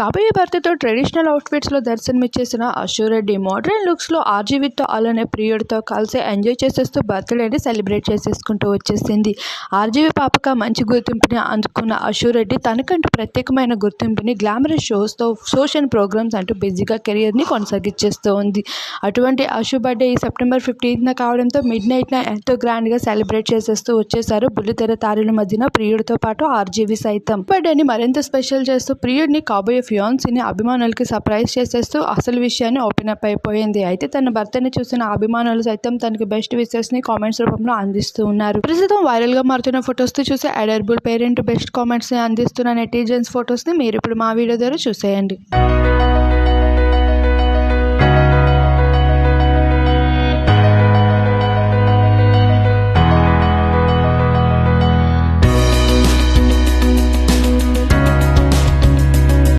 కాబోయే భర్తతో ట్రెడిషనల్ అవుట్ఫిట్స్లో దర్శనమిచ్చేసిన అశోరెడ్డి మోడర్న్ లుక్స్లో ఆర్జీవితో అలానే ప్రియుడితో కలిసి ఎంజాయ్ చేసేస్తూ బర్త్డేని సెలబ్రేట్ చేసేసుకుంటూ వచ్చేసింది. ఆర్జీవి పాపక మంచి గుర్తింపుని అందుకున్న అశోరెడ్డి తనకంటూ ప్రత్యేకమైన గుర్తింపుని గ్లామరస్ షోస్తో సోషల్ ప్రోగ్రామ్స్ అంటూ బిజీగా కెరియర్ని కొనసాగించేస్తూ ఉంది అటువంటి అశు బర్త్డే ఈ సెప్టెంబర్ ఫిఫ్టీన్త్న కావడంతో మిడ్ నైట్న ఎంతో గ్రాండ్గా సెలబ్రేట్ చేసేస్తూ వచ్చేసారు బుల్లితెర తారుల మధ్యన ప్రియుడితో పాటు ఆర్జీవి సైతం. బర్త్డేని మరింత స్పెషల్ చేస్తూ ప్రియుడిని కాబోయే ఫియాన్సీని అభిమానులకి సర్ప్రైజ్ చేసేస్తూ అసలు విషయాన్ని ఓపెన్ అప్ అయిపోయింది. అయితే తన భర్తని చూసిన అభిమానులు సైతం తనకి బెస్ట్ విషెస్ని కామెంట్స్ రూపంలో అందిస్తూ ఉన్నారు. ప్రస్తుతం వైరల్గా మారుతున్న ఫొటోస్తో చూసి అడర్బుల్ పేరెంట్ బెస్ట్ కామెంట్స్ని అందిస్తున్న నెటిజన్స్ ఫొటోస్ని మీరు ఇప్పుడు మా వీడియో ద్వారా చూసేయండి.